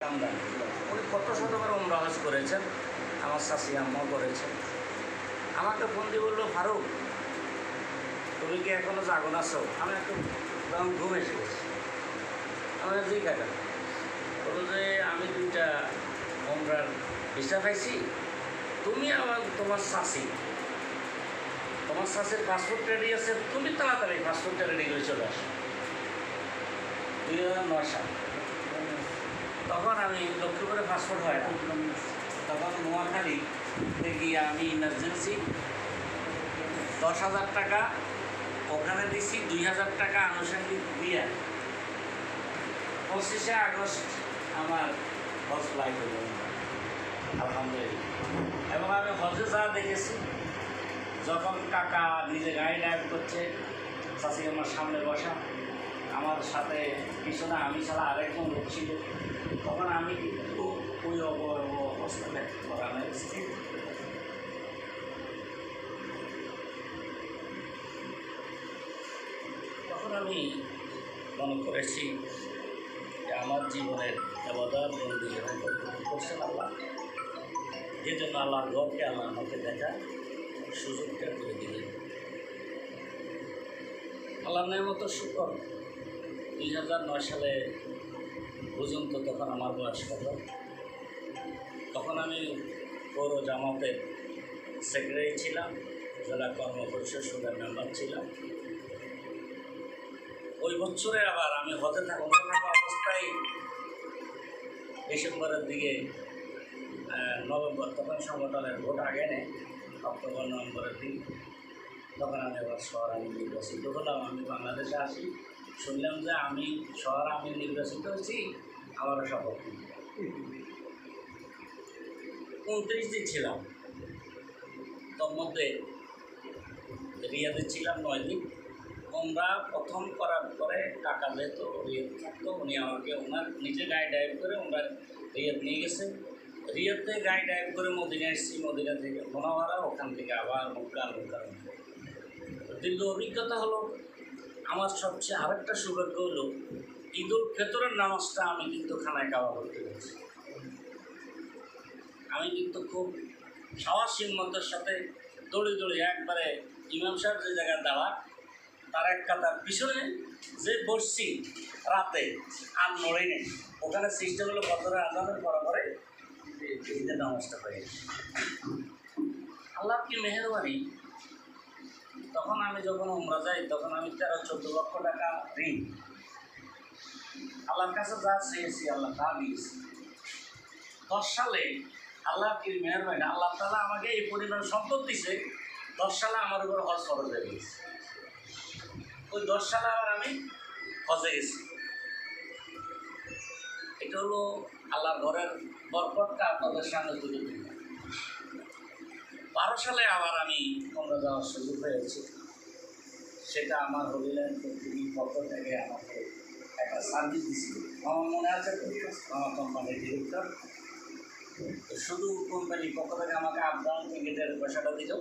উনি কত শতবার ওমরা হজ করেছেন? আমার শাশি আম্মাও করেছেন আমাকে ফোন বলল, ফারুক, তুমি কি এখনও জাগন আছো আমি একটু তখন ঘুম এসে গেছি। আমি জি কাকা বলল যে, আমি দুইটা ওমরার ভিসা পাইছি। তুমি আমার, তোমার শাশি, তোমার শাশির পাসপোর্ট রেডি আছে, তুমি তাড়াতাড়ি পাসপোর্টটা রেডি করে চলে আসো। দুই হাজার নয় সাল। তখন আমি লক্ষ্য করে পাসপোর্ট হয় না তখন নোয়াখালী গিয়ে আমি ইমার্জেন্সি দশ হাজার টাকা ওখানে দিছি, দুই হাজার টাকা আনুষঙ্গিক দিয়ে। পঁচিশে আগস্ট আমার হজ ফ্লাইট হল। আলহামদুলিল্লাহ। এবং আমি হজে যা দেখেছি, যখন কাকা নিজে গাড়ি ড্রাইভ করছে চাষি আমার সামনে বসা, আমার সাথে পিছনে আমি ছাড়া আরেকজন লোক ছিল। তখন আমি কিন্তু ওই অব- অবস্থাতে করানো স্থির তখন আমি মনে করেছি যে আমার জীবনের আবাদার বন্দি করছেন আল্লাহ। যে জন্য আল্লাহর ঘরকে আল্লাহ আমাকে দেখা সুযোগটা করে দিলেন। আল্লাহ মতো শুকর। দুই হাজার নয় সালে পর্যন্ত তখন আমার বয়স কত? তখন আমি পৌর জামাতের সেক্রেটারি ছিলাম, জেলা কর্ম পরিষদ মেম্বার ছিলাম। ওই বছরে আবার আমি হতে থাকা থাকা অবস্থায় ডিসেম্বরের দিকে নভেম্বর তখন সংগঠনের ভোট আগে নেই অক্টোবর নভেম্বরের দিন। তখন আমি আবার শহর আমি নির্বাচিত হলাম। আমি বাংলাদেশে আসি। শুনলাম যে আমি শহর আমি নির্বাচিত হয়েছি। শপথ নিই। উনত্রিশ দিন ছিলাম। তোর মধ্যে রিয়াদে ছিলাম নয় দিন। আমরা প্রথম করার পরে কাকা যেহেতু রিয়াদ থাকতো। উনি আমাকে ওনার নিজে গাড়ি ড্রাইভ করে ওনার রিয়াদ নিয়ে গেছে। রিয়াদ গাড়ি ড্রাইভ করে মদিনা এসেছি। মদিনা থেকে মোনাওয়ারা, ওখান থেকে আবার মুক্কা মুক্কা দীর্ঘ অভিজ্ঞতা হলো, আমার সবচেয়ে আরেকটা সৌভাগ্য হলো ঈদুল ফেতরের নামাজটা আমি কিন্তু খানায় কাবা করতে পেরেছি। আমি কিন্তু খুব সাহস হিম্মতের সাথে দৌড়ে দৌড়ে একবারে ইমাম সাহেব যে জায়গায় দাঁড়া তার এক কাতার পিছনে যে বসছি রাতে, আর নড়ে নেই। ওখানে সিস্টেম হলো বছরের আজানের পরে পরে ঈদের নামাজটা হয়ে গেছে। আল্লাহ কি মেহরবানি? তখন আমি যখন উমরা যাই, তখন আমি তেরো, চোদ্দ লক্ষ টাকা ঋণ আল্লাহর কাছে যা চেয়েছি, আল্লাহ তা দিয়েছি। দশ সালে আল্লাহ কি মেহরবানি? আল্লাহ তালা আমাকে এই পরিমাণ সম্পদ দিছে, দশ সালে আমার উপর হজ খরচ হয়ে গেছে। ওই দশ সালে আবার আমি হজে গেছি। এটা হলো আল্লাহর ঘরের বরকতটা আপনাদের সামনে তুলে দিলাম বারো সালে আবার আমি আমরা যাওয়ার সুযোগ হয়েছে সেটা আমার হলিল্যান্ড কর্তৃপক্ষের পক্ষ থেকে আমাকে একটা সার্ভিস দিছিল আমার মনে আছে আমার কোম্পানির ডিরেক্টর শুধু কোম্পানির পক্ষ থেকে আমাকে আপ ডাউন টিকিটের পয়সাটা দিল।